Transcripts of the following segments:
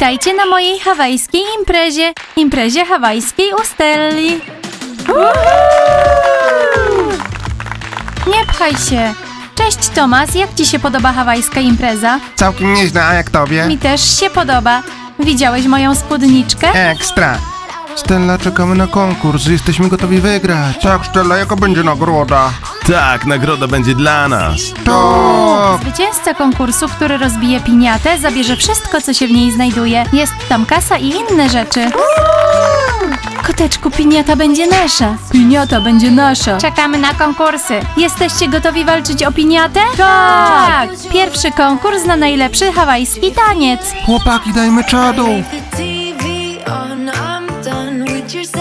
Witajcie na mojej hawajskiej imprezie. Imprezie hawajskiej u Stelli. Nie pchaj się. Cześć Tomas, jak ci się podoba hawajska impreza? Całkiem nieźle, a jak tobie? Mi też się podoba. Widziałeś moją spódniczkę? Ekstra. Stella, czekamy na konkurs. Jesteśmy gotowi wygrać. Tak, Stella, jaka będzie nagroda? Tak, nagroda będzie dla nas. To... Zwycięzca konkursu, który rozbije piniatę, zabierze wszystko, co się w niej znajduje. Jest tam kasa i inne rzeczy. Koteczku, piniata będzie nasza. Piniata będzie nasza. Czekamy na konkursy. Jesteście gotowi walczyć o piniatę? Tak! Pierwszy konkurs na najlepszy hawajski taniec. Chłopaki, dajmy czadu. the TV on. I'm done with your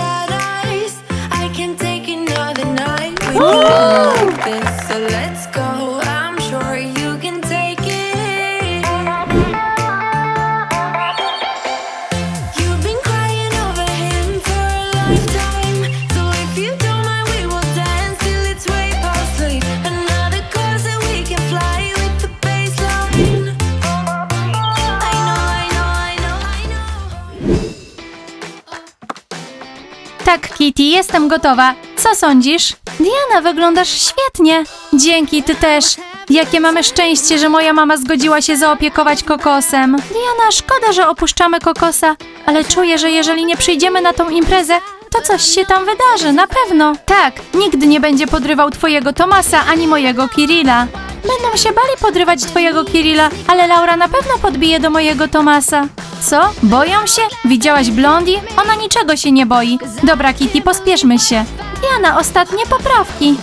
Tak, Kitty, jestem gotowa. Co sądzisz? Diana, wyglądasz świetnie. Dzięki, ty też. Jakie mamy szczęście, że moja mama zgodziła się zaopiekować kokosem. Diana, szkoda, że opuszczamy kokosa, ale czuję, że jeżeli nie przyjdziemy na tą imprezę, to coś się tam wydarzy, na pewno. Tak, nigdy nie będzie podrywał twojego Tomasa ani mojego Kirilla. Będą się bali podrywać twojego Kirilla, ale Laura na pewno podbije do mojego Tomasa. Co? Boją się? Widziałaś Blondie? Ona niczego się nie boi. Dobra, Kitty, pospieszmy się. Diana, ostatnie poprawki.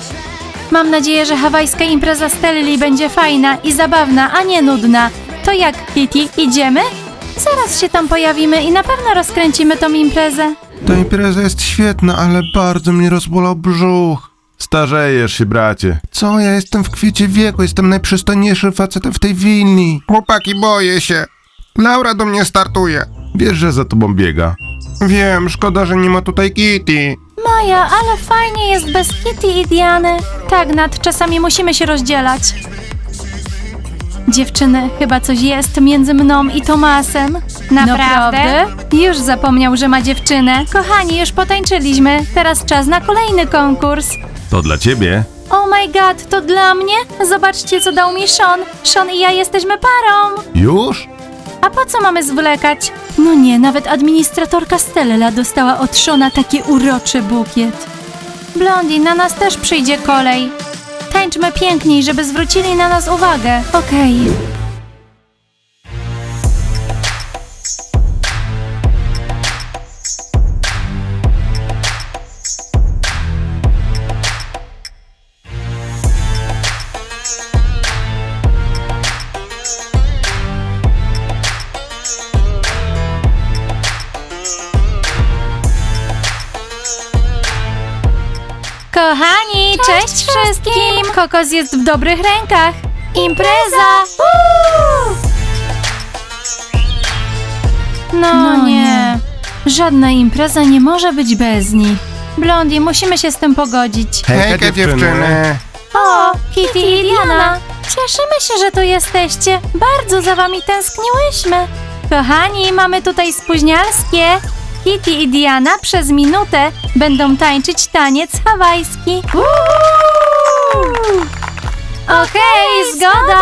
Mam nadzieję, że hawajska impreza Stelli będzie fajna i zabawna, a nie nudna. To jak, Kitty, idziemy? Zaraz się tam pojawimy i na pewno rozkręcimy tą imprezę. Ta impreza jest świetna, ale bardzo mnie rozbolał brzuch. Starzejesz się, bracie. Co? Ja jestem w kwiecie wieku, jestem najprzystojniejszym facetem w tej willi. Chłopaki, boję się. Laura do mnie startuje. Wiesz, że za tobą biega. Wiem, szkoda, że nie ma tutaj Kitty. Maja, ale fajnie jest bez Kitty i Diany. Tak, Nat, czasami musimy się rozdzielać. Dziewczyny, chyba coś jest między mną i Tomasem. Naprawdę? Już zapomniał, że ma dziewczynę. Kochani, już potańczyliśmy. Teraz czas na kolejny konkurs. To dla ciebie. Oh my god, to dla mnie? Zobaczcie, co dał mi Sean. Sean i ja jesteśmy parą. Już? A po co mamy zwlekać? No nie, nawet administratorka Stella dostała od Shona taki uroczy bukiet. Blondie, na nas też przyjdzie kolej. Tańczmy piękniej, żeby zwrócili na nas uwagę. Okej. Cześć, wszystkim! Kokos jest w dobrych rękach. Impreza! No, nie. Żadna impreza nie może być bez nich. Blondie, musimy się z tym pogodzić. Hejka, dziewczyny. O, Kitty i Diana! Cieszymy się, że tu jesteście. Bardzo za wami tęskniłyśmy. Kochani, mamy tutaj spóźnialskie. Kitty i Diana przez minutę będą tańczyć taniec hawajski. Okej, zgoda!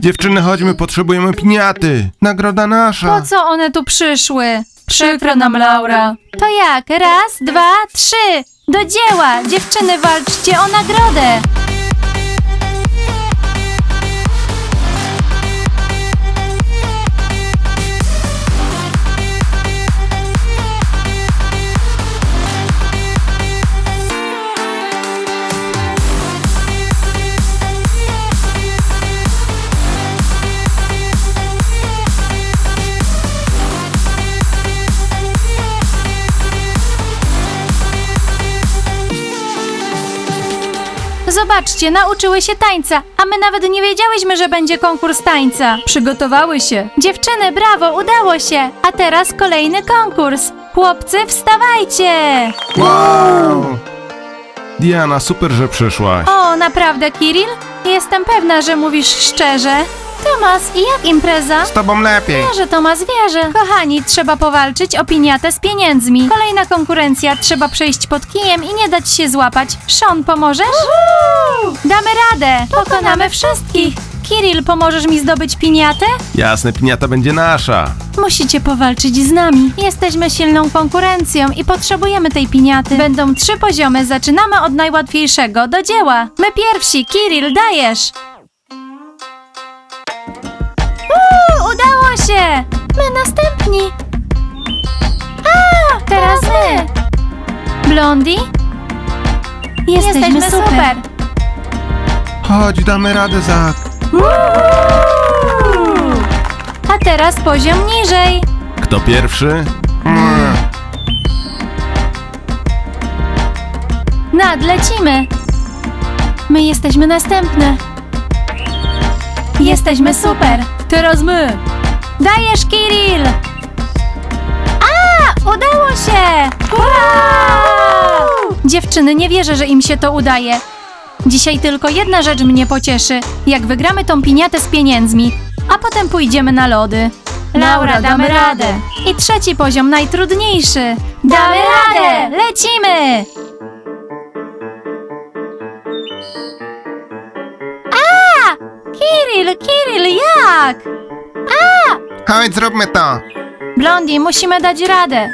Dziewczyny, chodźmy, potrzebujemy piniaty. Nagroda nasza. Po co one tu przyszły? Przykro nam, Laura. To jak? Raz, dwa, trzy. Do dzieła! Dziewczyny, walczcie o nagrodę! Zobaczcie, nauczyły się tańca, a my nawet nie wiedziałyśmy, że będzie konkurs tańca. Przygotowały się. Dziewczyny, brawo, udało się. A teraz kolejny konkurs. Chłopcy, wstawajcie! Wow! Diana, super, że przyszłaś. O, naprawdę, Kiril? Jestem pewna, że mówisz szczerze. Tomas, i jak impreza? Z tobą lepiej. Wierzę, Tomas, wierzę. Kochani, trzeba powalczyć o piniatę z pieniędzmi. Kolejna konkurencja, trzeba przejść pod kijem i nie dać się złapać. Sean, pomożesz? Damy radę! Pokonamy wszystkich! Kiril, pomożesz mi zdobyć piniatę? Jasne, piniata będzie nasza. Musicie powalczyć z nami. Jesteśmy silną konkurencją i potrzebujemy tej piniaty. Będą trzy poziomy, zaczynamy od najłatwiejszego. Do dzieła! My pierwsi, Kiril, dajesz! Się! My następni! A, teraz my! Blondi? Jesteśmy, super! Chodź, damy radę, Zak. A teraz poziom niżej. Kto pierwszy? Nadlecimy. My jesteśmy następne. Jesteśmy super. Teraz my. Dajesz, Kiril. A, udało się. Hurra! Dziewczyny, nie wierzę, że im się to udaje. Dzisiaj tylko jedna rzecz mnie pocieszy. Jak wygramy tą piniatę z pieniędzmi, a potem pójdziemy na lody. Laura, damy radę. I trzeci poziom, najtrudniejszy. Damy radę! Lecimy! A! Kiril, Kiril, jak? Chodź, zróbmy to. Blondi, musimy dać radę.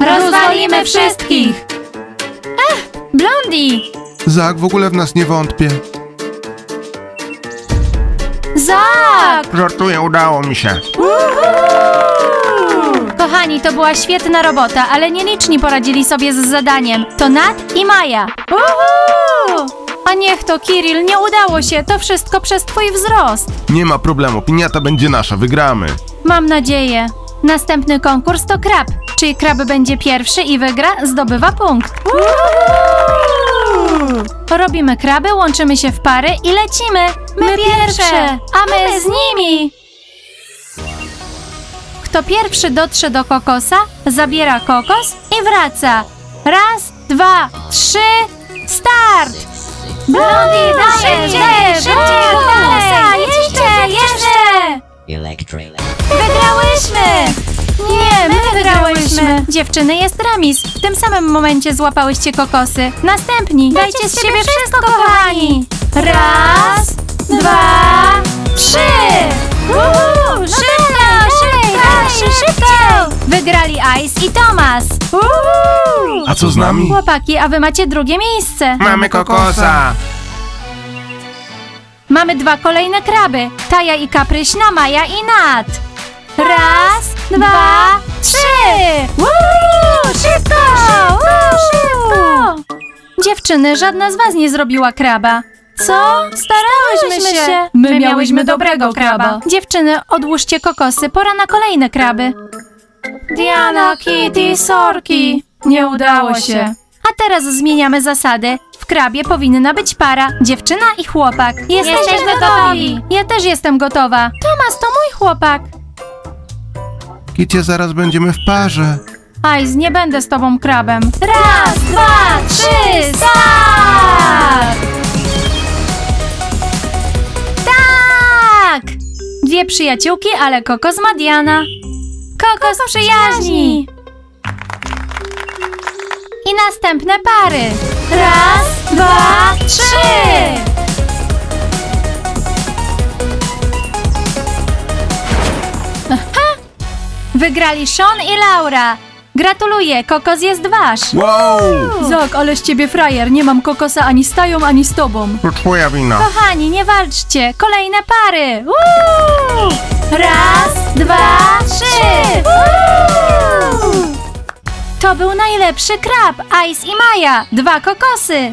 Rozwalimy wszystkich! Ech, Blondi! Zak w ogóle w nas nie wątpię. Zak! Żartuję, udało mi się. Kochani, to była świetna robota, ale nieliczni poradzili sobie z zadaniem. To Nat i Maja. A niech to, Kiril, nie udało się. To wszystko przez twój wzrost. Nie ma problemu, piniata będzie nasza, wygramy. Mam nadzieję. Następny konkurs to krab. Czyli krab będzie pierwszy i wygra, zdobywa punkt. Robimy kraby, łączymy się w pary i lecimy. My, pierwsze, a my z nimi. Kto pierwszy dotrze do kokosa, zabiera kokos i wraca. Raz, dwa, trzy, start! Blondie, dajesz, dajesz, szybciej, kokosa, jeszcze, jeszcze! Electric. Wygrałyśmy! Nie, my wygrałyśmy! Dziewczyny, jest remis. W tym samym momencie złapałyście kokosy. Następni! Dajcie z siebie wszystko, kochani! Raz, dwa, trzy! Uhu, szybko, szybko! Wygrali Ice i Tomas! A co z nami? Chłopaki, a wy macie drugie miejsce. Mamy kokosa. Mamy dwa kolejne kraby. Taja i Kapryśna, Maja i Nat. Raz, dwa, trzy! Szybko! Woo! Szybko! Dziewczyny, żadna z was nie zrobiła kraba. Co? Starałyśmy się. My miałyśmy dobrego kraba. Dziewczyny, odłóżcie kokosy, pora na kolejne kraby. Diana, Kitty, Sorki. Nie udało się. A teraz zmieniamy zasady. W krabie powinna być para, dziewczyna i chłopak. Jesteśmy, Jesteśmy gotowi. Ja też jestem gotowa. Tomas to mój chłopak. Kicie, zaraz będziemy w parze. Ajz, nie będę z tobą krabem. Raz, dwa, trzy, start! Dwie przyjaciółki, ale kokos ma Diana. Kokos przyjaźni! I następne pary. Raz, dwa, trzy! Aha! Wygrali Sean i Laura. Gratuluję, kokos jest wasz. Wow! Zak, ale z ciebie frajer. Nie mam kokosa ani z tają, ani z tobą. To twoja wina. Kochani, nie walczcie. Kolejne pary. Raz, dwa, trzy. To był najlepszy krab. Ice i Maja. Dwa kokosy.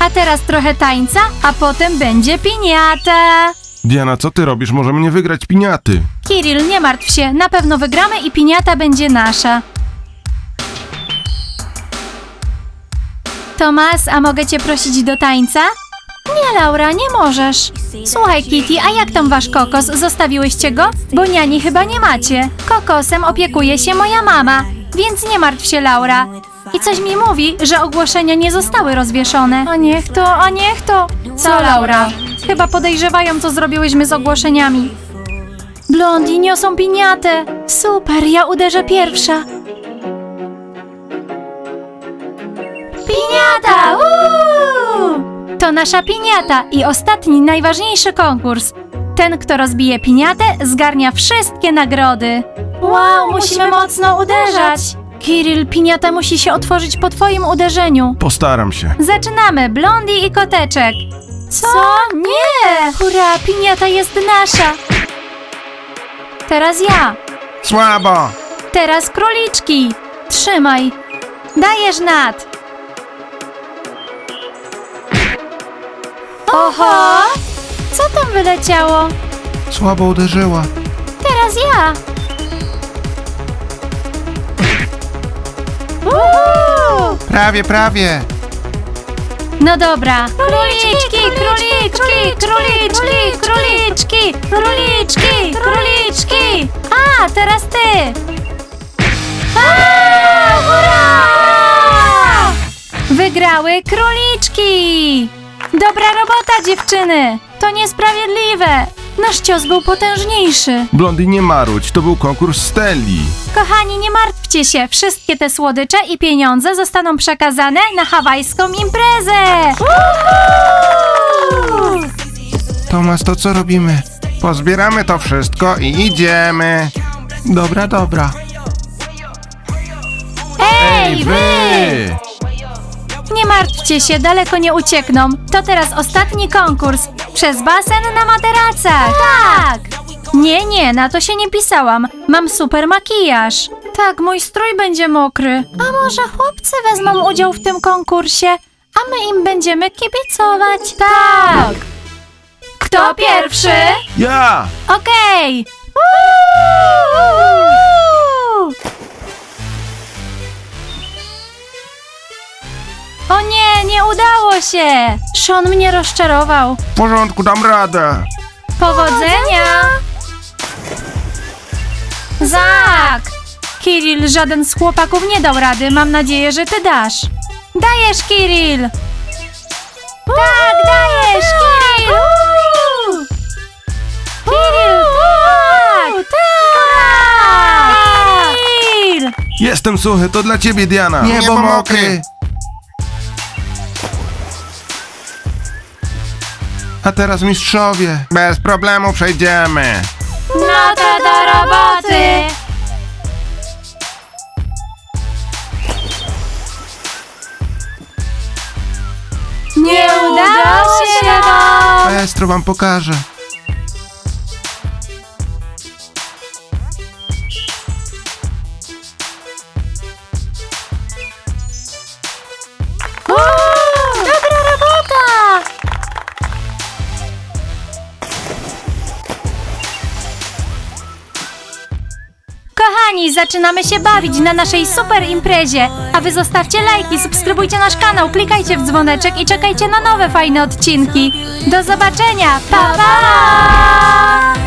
A teraz trochę tańca, a potem będzie piniata. Diana, co ty robisz? Możemy nie wygrać piniaty. Kiril, nie martw się, na pewno wygramy i piniata będzie nasza. Tomas, a mogę cię prosić do tańca? Nie, Laura, nie możesz. Słuchaj, Kitty, a jak tam wasz kokos? Zostawiłyście go? Bo niani chyba nie macie. Kokosem opiekuje się moja mama. więc nie martw się, Laura. I coś mi mówi, że ogłoszenia nie zostały rozwieszone. A niech to, a niech to. Co, Laura? Chyba podejrzewają, co zrobiłyśmy z ogłoszeniami. Blondi niosą piniatę. Super, ja uderzę pierwsza. Piniata! Uuu! To nasza piniata i ostatni, najważniejszy konkurs. Ten, kto rozbije piniatę, zgarnia wszystkie nagrody. Wow, musimy mocno uderzać. Kirill, piniata musi się otworzyć po twoim uderzeniu. Postaram się. Zaczynamy, Blondi i Koteczek. Co? Nie! Hurra, piniata jest nasza. Teraz ja. Słabo. Teraz króliczki. Trzymaj. Dajesz nad. Oho! Co tam wyleciało? Słabo uderzyła. Teraz ja. Uhu! Prawie, prawie. No dobra. Króliczki, króliczki, króliczki, króliczki, króliczki, króliczki. A, teraz ty. A, hurra! Wygrały króliczki. Dobra robota, dziewczyny. To niesprawiedliwe. Nasz cios był potężniejszy. Blondy, nie marudź, to był konkurs Stelli. Kochani, nie martwcie się, wszystkie te słodycze i pieniądze zostaną przekazane na hawajską imprezę! Woohoo! Tomas, to co robimy? Pozbieramy to wszystko i idziemy. Dobra, dobra. Ej, wy! Nie martwcie się, daleko nie uciekną. To teraz ostatni konkurs. Przez basen na materacach. Tak! Nie, nie, na to się nie pisałam. Mam super makijaż. Tak, mój strój będzie mokry. A może chłopcy wezmą udział w tym konkursie, a my im będziemy kibicować? Tak! Kto pierwszy? Ja! Okej! O nie, nie udało się! Sean mnie rozczarował. W porządku, dam radę. Powodzenia! Zak! Kirill, żaden z chłopaków nie dał rady. Mam nadzieję, że ty dasz. Dajesz, Kirill! Tak, dajesz, Kirill! Kirill, tak! Tak! Kirill! Jestem suchy, to dla ciebie, Diana. Niebo mokry. A teraz mistrzowie. Bez problemu przejdziemy. No to do roboty! Nie udało się wam! Maestro wam pokaże. Zaczynamy się bawić na naszej super imprezie. A wy zostawcie lajki, subskrybujcie nasz kanał, klikajcie w dzwoneczek i czekajcie na nowe fajne odcinki. Do zobaczenia! Pa, pa!